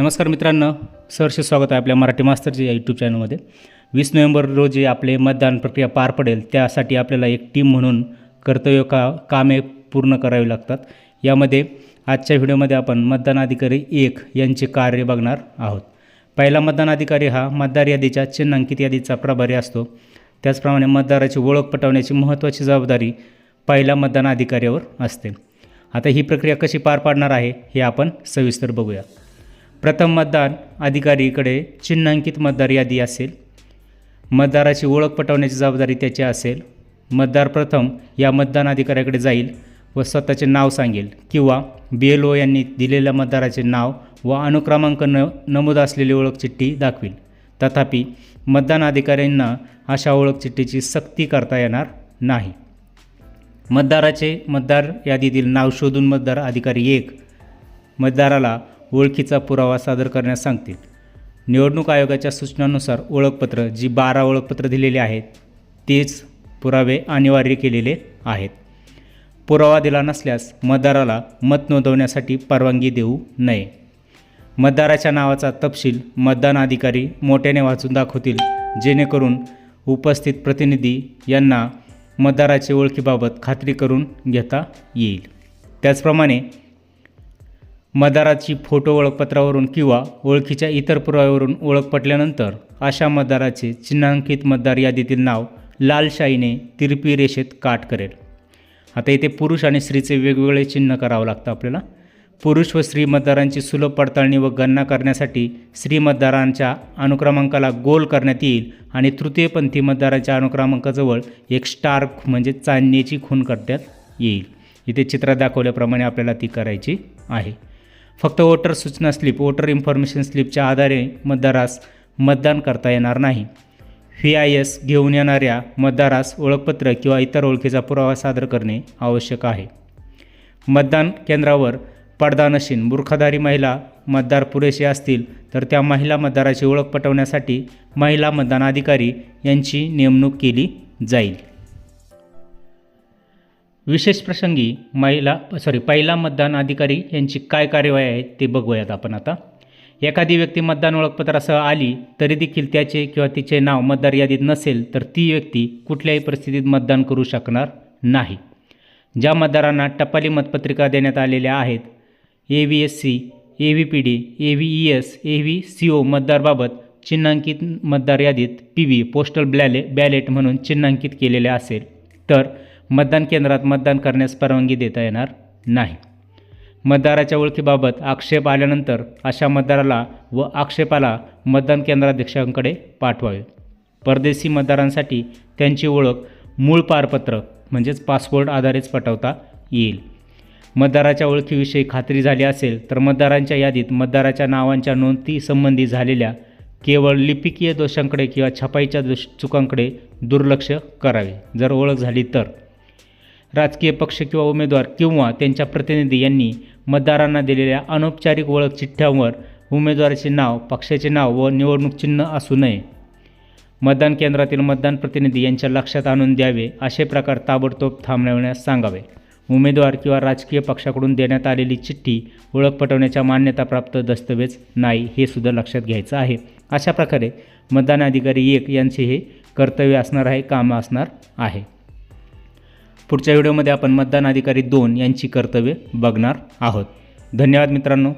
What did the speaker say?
नमस्कार मित्रांनो सहर्ष स्वागत आहे आपल्या मराठी मास्तरच्या या यूट्यूब चॅनलमध्ये वीस नोव्हेंबर रोजी आपले मतदान प्रक्रिया पार पडेल त्यासाठी आपल्याला एक टीम म्हणून कर्तव्य का कामे पूर्ण करावी लागतात. यामध्ये आजच्या व्हिडिओमध्ये आपण मतदान अधिकारी एक यांचे कार्य बघणार आहोत. पहिला मतदान अधिकारी हा मतदार यादीच्या चिन्हांकित यादीचा प्रभारी असतो. त्याचप्रमाणे मतदाराची ओळख पटवण्याची महत्त्वाची जबाबदारी पहिल्या मतदान अधिकाऱ्यावर असते. आता ही प्रक्रिया कशी पार पाडणार आहे हे आपण सविस्तर बघूया. प्रथम मतदान अधिकारीकडे चिन्हांकित मतदार यादी असेल. मतदाराची ओळख पटवण्याची जबाबदारी त्याची असेल. मतदार प्रथम या मतदान अधिकाऱ्याकडे जाईल व स्वतःचे नाव सांगेल किंवा बी एल ओ यांनी दिलेल्या मतदाराचे नाव व अनुक्रमांक न नमूद असलेली ओळखचिठ्ठी दाखवील. तथापि मतदान अधिकाऱ्यांना अशा ओळखचिठ्ठीची सक्ती करता येणार नाही. मतदाराचे मतदार यादीतील नाव शोधून मतदार अधिकारी एक. मतदाराला ओळखीचा पुरावा सादर करण्यास सांगतील. निवडणूक आयोगाच्या सूचनानुसार ओळखपत्र जी बारा ओळखपत्र दिलेली आहेत तेच पुरावे अनिवार्य केलेले आहेत. पुरावा दिला नसल्यास मतदाराला मत नोंदवण्यासाठी परवानगी देऊ नये. मतदाराच्या नावाचा तपशील मतदान अधिकारी मोठ्याने वाचून दाखवतील जेणेकरून उपस्थित प्रतिनिधी यांना मतदाराच्या ओळखीबाबत खात्री करून घेता येईल. त्याचप्रमाणे मतदाराची फोटो ओळखपत्रावरून किंवा ओळखीच्या इतर पुराव्यावरून ओळख पटल्यानंतर अशा मतदाराचे चिन्हांकित मतदार यादीतील नाव लाल शाईने तिरपी रेषेत काट करेल. आता इथे पुरुष आणि स्त्रीचे वेगवेगळे चिन्ह करावं लागतं आपल्याला. पुरुष व स्त्री मतदारांची सुलभ पडताळणी व गणना करण्यासाठी स्त्री मतदारांच्या अनुक्रमांकाला गोल करण्यात येईल आणि तृतीयपंथी मतदारांच्या अनुक्रमांकाजवळ एक स्टार म्हणजे चांदणीची खून करण्यात येईल. इथे चित्रात दाखवल्याप्रमाणे आपल्याला ती करायची आहे. फक्त वोटर सूचना स्लिप वोटर इन्फॉर्मेशन स्लिपच्या आधारे मतदारास मतदान करता येणार नाही. व्ही आय एस घेऊन येणाऱ्या मतदारास ओळखपत्र किंवा इतर ओळखीचा पुरावा सादर करणे आवश्यक आहे. मतदान केंद्रावर पडदा नशीन महिला मतदार पुरेसे असतील तर त्या महिला मतदाराची ओळख पटवण्यासाठी महिला मतदान अधिकारी यांची नेमणूक केली जाईल. विशेष प्रसंगी महिला सॉरी पहिला मतदान अधिकारी यांची काय कार्यवाही आहे ते बघूयात आपण आता. एखादी व्यक्ती मतदान ओळखपत्रासह आली तरी देखील त्याचे किंवा तिचे नाव मतदार यादीत नसेल तर ती व्यक्ती कुठल्याही परिस्थितीत मतदान करू शकणार नाही. ज्या मतदारांना टपाली मतपत्रिका देण्यात आलेल्या आहेत A V S C A V P D A V E S A V C O मतदारबाबत चिन्हांकित मतदार यादीत पी व्ही पोस्टल ब्लॅले बॅलेट म्हणून चिन्हांकित केलेले असेल. तर मतदान केंद्रात मतदान करण्यास परवानगी देता येणार नाही. मतदाराच्या ओळखीबाबत आक्षेप आल्यानंतर अशा मतदाराला व आक्षेपाला मतदान केंद्राध्यक्षांकडे पाठवावे. परदेशी मतदारांसाठी त्यांची ओळख मूळ पारपत्र म्हणजेच पासपोर्ट आधारेच पटवता येईल. मतदाराच्या ओळखीविषयी खात्री झाली असेल तर मतदारांच्या यादीत मतदाराच्या नावांच्या नोंदीसंबंधी झालेल्या केवळ लिपिकीय दोषांकडे किंवा छपाईच्या दोष चुकांकडे दुर्लक्ष करावे. जर ओळख झाली तर राजकीय पक्ष किंवा उमेदवार किंवा त्यांच्या प्रतिनिधी यांनी मतदारांना दिलेल्या अनौपचारिक ओळख चिठ्ठ्यांवर उमेदवाराचे नाव पक्षाचे नाव व निवडणूक चिन्ह असू नये. मतदान केंद्रातील मतदान प्रतिनिधी यांच्या लक्षात आणून द्यावे असे प्रकार ताबडतोब थांबवण्यास सांगावे. उमेदवार किंवा राजकीय पक्षाकडून देण्यात आलेली चिठ्ठी ओळख पटवण्याच्या मान्यताप्राप्त दस्तवेज नाही हे सुद्धा लक्षात घ्यायचं आहे. अशा प्रकारे मतदान अधिकारी एक यांचे हे कर्तव्य असणार आहे कामं असणार आहे. पुढच्या व्हिडिओमध्ये आपण मतदान अधिकारी दोन यांची कर्तव्ये बघणार आहोत. धन्यवाद मित्रांनो.